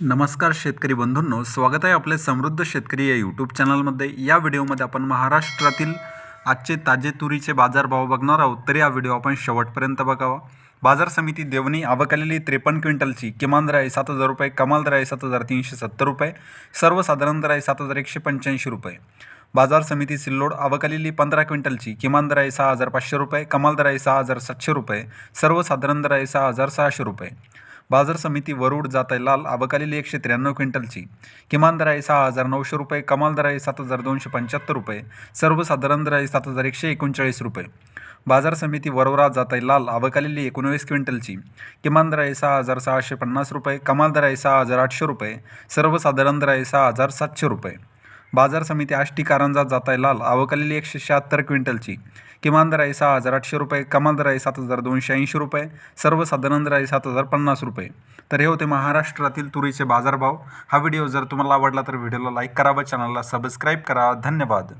नमस्कार शेतकरी बंधूंनो स्वागत आहे आपले समृद्ध शेतकरी या यूट्यूब चॅनलमध्ये या व्हिडिओमध्ये आपण महाराष्ट्रातील आजचे ताजे तुरीचे बाजारभाव बघणार आहोत तर या व्हिडिओ आपण शेवटपर्यंत बघावा. बाजार समिती देवणी आवकलेली त्रेपन्न क्विंटलची किमान दर आहे सात हजार रुपये कमाल दर आहे सात हजार तीनशे सत्तर रुपये सर्वसाधारण दर आहे सात हजार एकशे पंच्याऐंशी रुपये. बाजार समिती सिल्लोड आवकलेली पंधरा क्विंटलची किमान दर आहे सहा हजार पाचशे रुपये कमाल दर आहे सहा हजार सातशे रुपये सर्वसाधारण दर आहे सहा हजार सहाशे रुपये. बाजार समिती वरुड जात आहे लाल अबकालेली एकशे त्र्याण्णव क्विंटलची. किमान दर आहे सहा हजार नऊशे रुपये कमाल दर आहे सात हजार दोनशे पंच्याहत्तर रुपये सर्वसाधारण दर आहे सात हजार एकशे एकोणचाळीस रुपये. बाजार समिती वरोरा जात आहे लाल अबकालेली एकोणवीस क्विंटलची. किमान दर आहे सहा हजार सहाशे पन्नास रुपये कमाल दर आहे सहा हजार आठशे रुपये सर्वसाधारण दर आहे सहा हजार सातशे रुपये. बाजार समिती आष्टी कारंजा जाताय लाल. अवकालेली एकशे शहात्तर क्विंटलची. किमान दर आहे सहा हजार आठशे रुपये कमाल दर आहे सात हजार दोनशे ऐंशी रुपये सर्वसाधारण दर आहे सात हजार पन्नास रुपये. तर हे होते महाराष्ट्रातील तुरीचे बाजारभाव. हा व्हिडिओ जर तुम्हाला आवडला तर व्हिडिओला लाईक करा व चॅनलला सबस्क्राईब करा. धन्यवाद.